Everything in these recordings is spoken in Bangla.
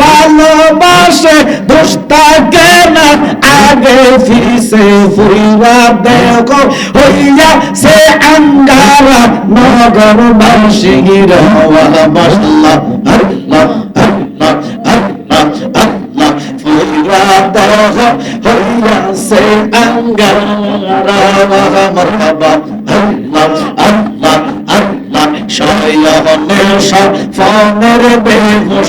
ভালোবাসে দোস্তাকে না। আগে ফিসে ফুইরা দেখো হইয়া সে আঙ্গারা দেখো হইয়া সে বেহুশ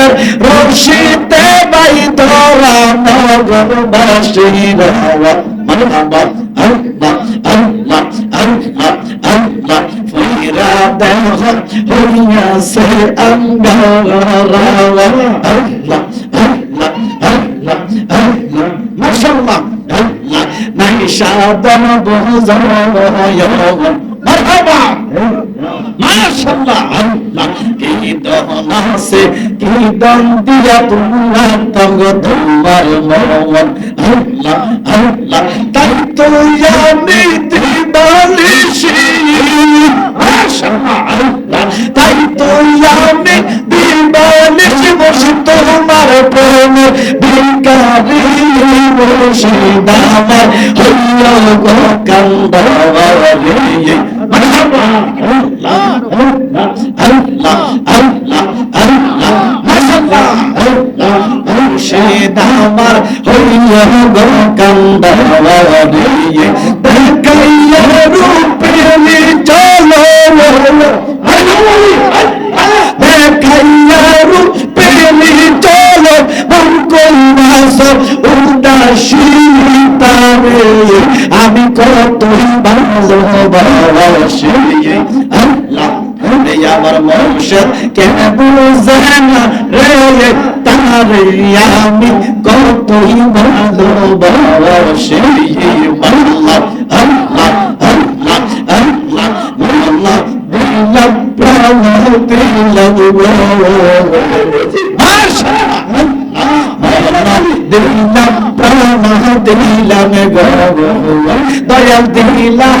ফিরে রশিতে বাই তোরা নগর বাসী রাওয়া মারহাবা আল্লাহ আল্লাহ আল্লাহ আল্লাহ। ফিরা দেহ হইয়াছে আঙ্গারা আল্লাহ আল্লাহ আল্লাহ আল্লাহ। মাশাআল্লাহ আল্লাহ, নাই সাদন বহজায় মারহাবা। মাশাআল্লাহ, আল্লাহ। কি দহন আছে। কি দন দিয়া তোমার তঙ্গ তোমার মন। আল্লাহ আল্লাহ, তাই তো আমি দিবালিশি। আল্লাহ আল্লাহ আল্লাহ আল্লাহ মাশাআল্লাহ আল্লাহ মুর্শিদ আমার হইয়া গো কান্দাওয়ারে দেখাইয়া রূপে চলো দেখাইয়া রূপে চলো মন কইরাস উদাসী তারে আমি কতই ভালোবাসি। আমার মৌসুম কেন বুঝে রে তারে? আমি কতই ভালোবাসি আল্লাহ আল্লাহ আল্লাহ আল্লাহ আল্লাহ দিলাম প্রাণ দিলাম দিলাম প্রাণ দিলাম গো। দয়াল দিলাম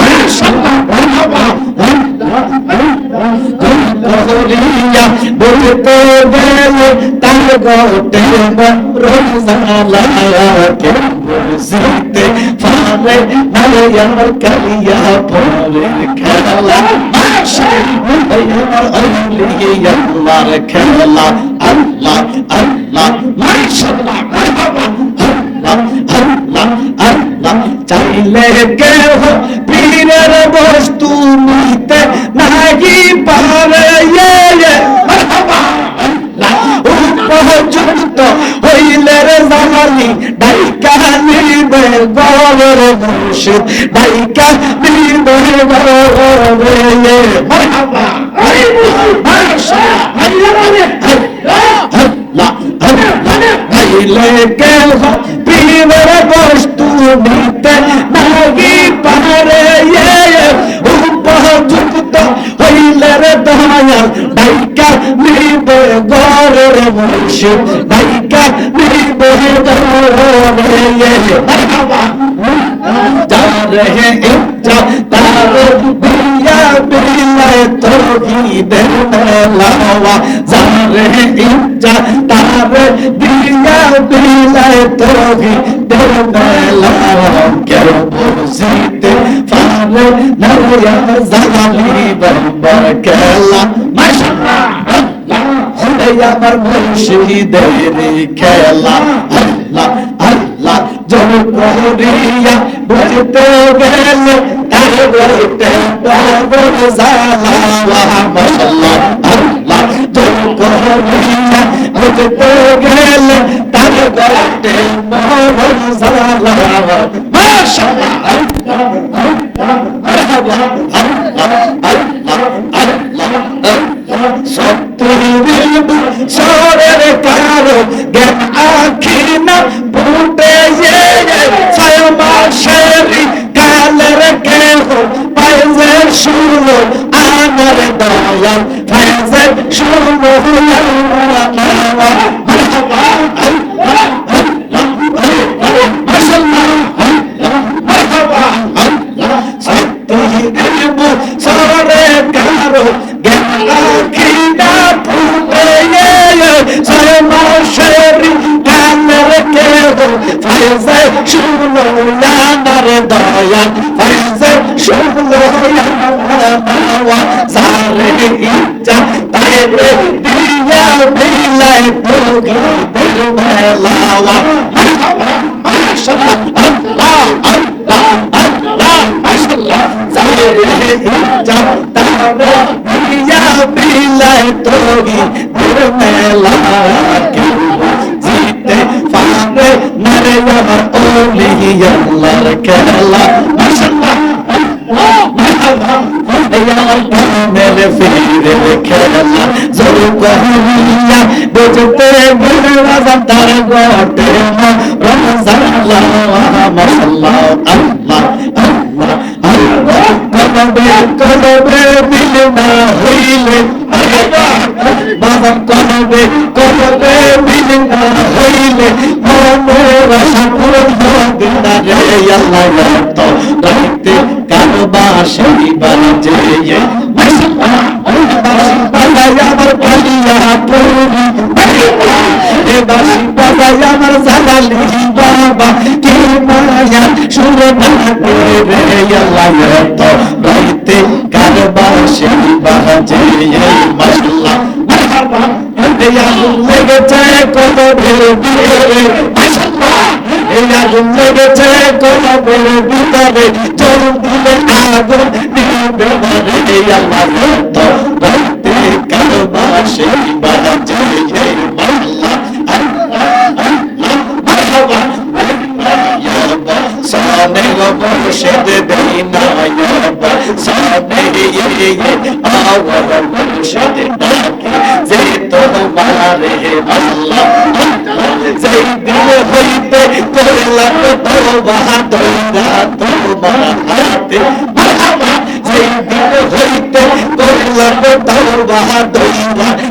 করিয়া বলতে গেলে তার গোটে রোজালাকে বুঝতে পারে নারিয়ার কালিয়া পরে খেলা। চাইলে কেহ পীরের গরের মুর্শিদ ডাইকা নিবে গরে মারহাবা হইলে কেহ পীরের বস্তু নিতে নাহি পারে উপযুক্ত হইলে রে দয়াল ডাইকা নিবে গরের মুর্শিদ ডাইকা নিবে গরে মারহাবা ইচ্ছা তার বিয়া বিলায় তৌহিদের মেলাওয়া যারে ইচ্ছা তার বিয়া বিলায় তৌহিদের মেলাওয়া কেউ বুঝিতে রে নয়া জালালি বম্বর খেলা মাশাআল্লাহ এই আমার মুর্শিদের খেলা আল্লাহ আল্লাহ করিয়া বুঝতে গেলে তার বলতে বড় জালা মাশাআল্লাহ আল্লাহ জল বুঝতে গেলে তার বলতে বড় জালা মাশাআল্লাহ আল্লাহ আল্লাহ আল্লাহ আল্লাহ আল্লাহ কারও জ্ঞান আখি না 什么都 will. মেলাওয়া মাশাআল্লাহ আল্লাহ আল্লাহ জালালি বাবা কে মায়া সুরে না রে আল্লাহ তো রাইতে কারবা সেই বাজে মাশাআল্লাহ মারহাবা লেগেছে কত ভিড়ে মাশাআল্লাহ এই আগুন লেগেছে কলবের ভিতরে জল দিলে আগুন নিবে মারে আল্লাহ রাইতে কারবা বাজে আল্লাহ مرشد بينا يابا سامي آور مرشد باقي زيت تمہارے اللہ زيد الغيب تغلق توبة دونا توبة حاتي مرحبا زيد الغيب تغلق توبة دونا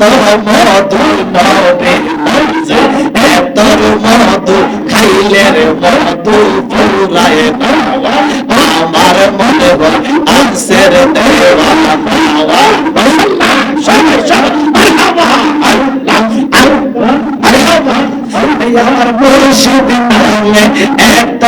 এত মধু নবে এত মধু খাইলে মধু পুরায় নাওয়া আমার মনে আনসের দেওয়া নাওয়া আমার মুর্শিদ নামে এত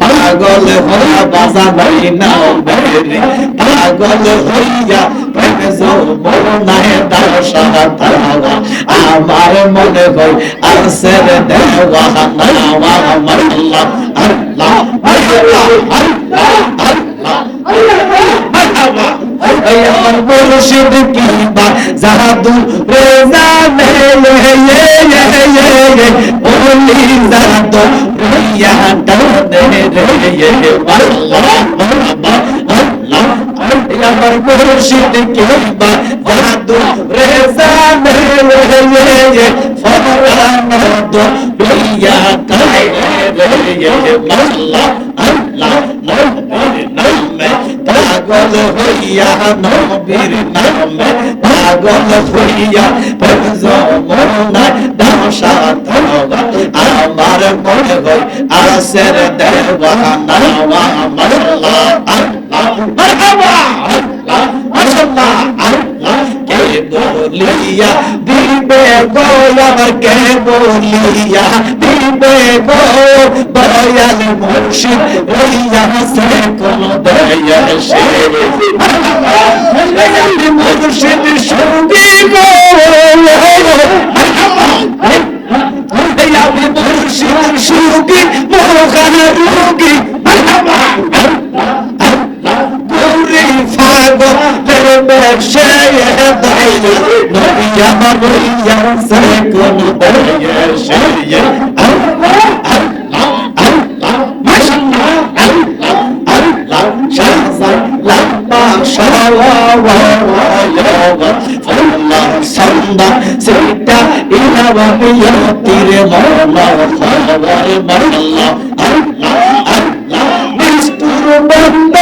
পাগল হইয়া বাজা নাই নাও বেরে পাগল হইয়া আমার মনে হয় আসের দেওয়া নাওয়া আমার আল্লাহ আল্লাহ আল্লাহ আল্লাহ আল্লাহ। है अमर मुर्शिद की बात जादू रोजा महल है, ये ये ये ये। बोली जादू रुया डर रे, ये अल्लाह अल्लाह अमर की बात जादू रोजा महल है, ये ये। फरहान दो रुया डर रे ये। अल्लाह হইয়া নবীর নামে পাগল হইয়া প্রেমজমনা দাসা তবা আমার মনে হয় আসের মাশাআল্লাহ গো আমার কে বলিয়া, দিবে গো দয়াল মুর্শিদ রইয়া সে কোন দয়া সে মুর্শিদ সঙ্গী গো মুর্শিদ সঙ্গী, মোহন রোগী। ফাগো প্রেমের সে দয়া নবী আমার রইয়া সে কোন দয়া সে আল্লাহ মাশাআল্লাহ আল্লাহ আল্লাহ শাহজান লাম্বা শাওয়া আল্লাহ সেটা আল্লাহ আল্লাহ নিষ্ঠুর বন্দলে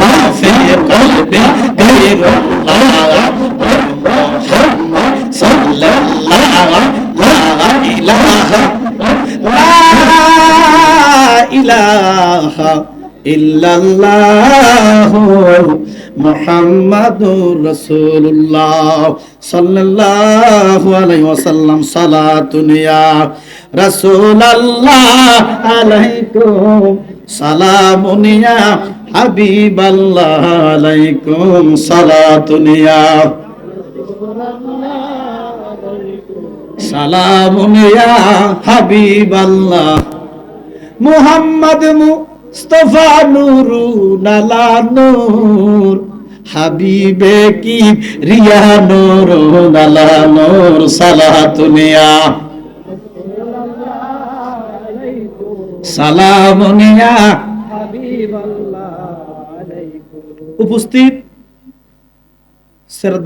مغفرة بغير غرق محمد صلى الله لا إله لا إله إلا الله محمد رسول الله صلى الله عليه وسلم صلاة يا رسول الله عليكم سلام يا সালাতুন ইয়া আলাইকুম সালামুন ইয়া হাবিবাল্লাহ। আলাইকুম সালাতুন ইয়া সালামুন ইয়া মুহাম্মদ মুস্তফা নুরু নালা নূর। হাবিবে কি রিয়া নূর নালা নূর সালাতুনিয়া। সালামুনিয়া উপস্থিত সেরদা